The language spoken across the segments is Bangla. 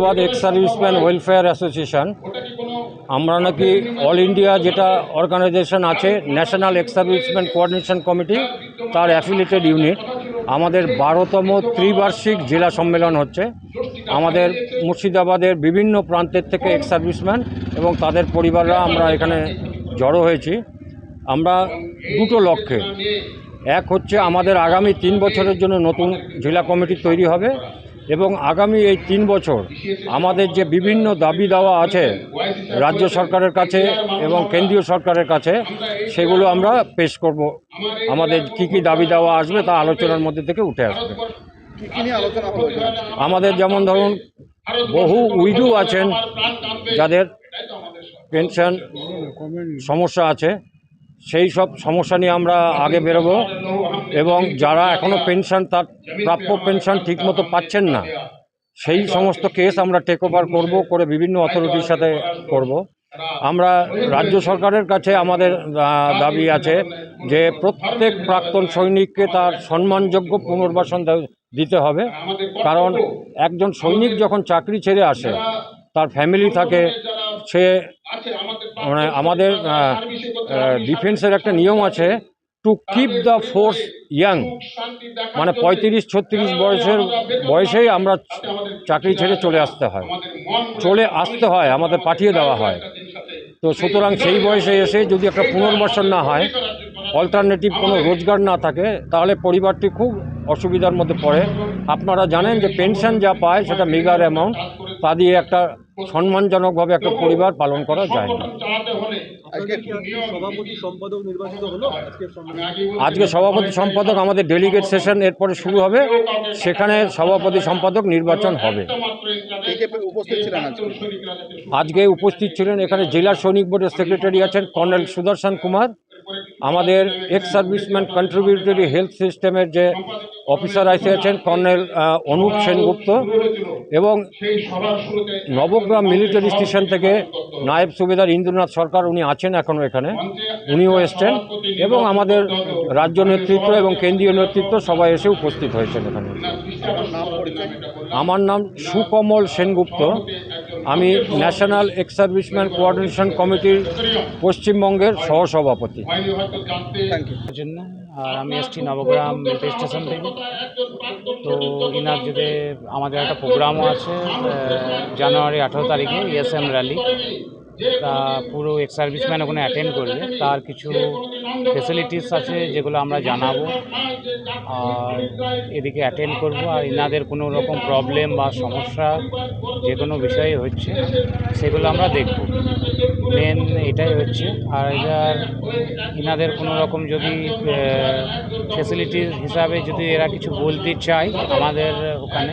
Murshidabad ex serviceman welfare association আমরা নাকি অল ইন্ডিয়া যেটা অর্গানাইজেশন আছে national ex serviceman coordination committee তার অ্যাফিলিয়েটেড ইউনিট আমাদের বারোতম ত্রিবার্ষিক জেলা সম্মেলন হচ্ছে। আমাদের মুর্শিদাবাদের বিভিন্ন প্রান্তের থেকে এক্স সার্ভিসম্যান এবং তাদের পরিবাররা আমরা এখানে জড়ো হয়েছি। আমরা দুটো লক্ষ্যে। এক হচ্ছে আমাদের আগামী তিন বছরের জন্য নতুন জেলা কমিটি তৈরি হবে। এবং আগামী এই তিন বছর আমাদের যে বিভিন্ন দাবি দাওয়া আছে রাজ্য সরকারের কাছে এবং কেন্দ্রীয় সরকারের কাছে, সেগুলো আমরা পেশ করব। আমাদের কি কি দাবি দাওয়া আসবে তা আলোচনার মধ্যে থেকে উঠে আসবে। আমাদের যেমন ধরুন, বহু উইডু আছেন যাদের পেনশন সমস্যা আছে, সেই সব সমস্যা নিয়ে আমরা আগে বেরোবো। এবং যারা এখনও পেনশন তার প্রাপ্য পেনশন ঠিকমতো পাচ্ছেন না, সেই সমস্ত কেস আমরা টেক ওভার করব, করে বিভিন্ন অথরিটির সাথে করব। আমরা রাজ্য সরকারের কাছে আমাদের দাবি আছে যে প্রত্যেক প্রাক্তন সৈনিককে তার সম্মানযোগ্য পুনর্বাসন দিতে হবে কারণ একজন সৈনিক যখন চাকরি ছেড়ে আসে, তার ফ্যামিলি থাকে, সে মানে আমাদের ডিফেন্সের একটা নিয়ম আছে to keep the force young মানে পঁয়ত্রিশ, ছত্রিশ বয়সের বয়সেই আমরা চাকরি ছেড়ে চলে আসতে হয়। চলে আসতে হয়, আমাদের পাঠিয়ে দেওয়া হয়। তো সুতরাং সেই বয়সে এসে যদি একটা পুনর্বাসন না হয় অল্টারনেটিভ কোনো রোজগার না থাকে, তাহলে পরিবারটি খুব অসুবিধার মধ্যে পড়ে। আপনারা জানেন যে পেনশন যা পায় সেটা মেগার অ্যামাউন্ট, তা দিয়ে একটা সম্মানজনকভাবে একটা পরিবার পালন করা যায় না। আজকে সভাপতি সম্পাদক আমাদের ডেলিগেট সেশন এরপরে শুরু হবে। সেখানে সভাপতি সম্পাদক নির্বাচন হবে। আজকে। উপস্থিত ছিলেন এখানে জেলা সৈনিক বোর্ডের সেক্রেটারি আছেন কর্নেল সুদর্শন কুমার। আমাদের এক্স সার্ভিসম্যান কন্ট্রিবিউটরি হেলথ সিস্টেমের যে অফিসার আছে আছেন কর্নেল অনুপ সেনগুপ্ত এবং নবগ্রাম মিলিটারি স্টেশন থেকে নায়েব সুবেদার ইন্দ্রনাথ সরকার উনি আছেন এখনও এখানে। উনিও এসছেন এবং আমাদের রাজ্য নেতৃত্ব এবং কেন্দ্রীয় নেতৃত্ব সবাই এসে উপস্থিত হয়েছেন এখানে। আমার নাম সুকমল সেনগুপ্ত। আমি ন্যাশনাল এক্স সার্ভিসম্যান কোঅর্ডিনেশন কমিটির পশ্চিমবঙ্গের সহসভাপতি। থ্যাংক ইউ জন্য আর আমি এসছি নবগ্রাম রেল স্টেশন থেকে। তো ইনার যদি আমাদের একটা প্রোগ্রামও আছে জানুয়ারি আঠেরো তারিখে ইএসএম র্যালি তা পুরো এক্স সার্ভিসম্যান ওখানে অ্যাটেন্ড করবে। তার কিছু ফেসিলিটিস আছে যেগুলো আমরা জানাব। আর এদিকে অ্যাটেন্ড করব। আর এনাদের কোনো রকম প্রবলেম বা সমস্যা যে কোনো বিষয়ে হচ্ছে, সেগুলো আমরা দেখব। মেন এটাই হচ্ছে। আর এবার ইনাদের কোনো রকম যদি ফেসিলিটিস হিসাবে যদি এরা কিছু বলতে চায় আমাদের ওখানে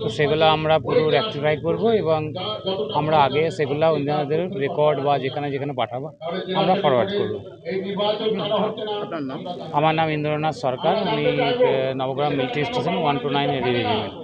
তো সেগুলো আমরা পুরো রেক্টিফাই করব এবং আমরা আগে সেগুলো ইনাদের রেকর্ড বা যেখানে যেখানে পাঠাবো আমরা ফরওয়ার্ড করব। আমার নাম ইন্দ্রনাথ সরকার আমি Nabagram military station one two nine regiment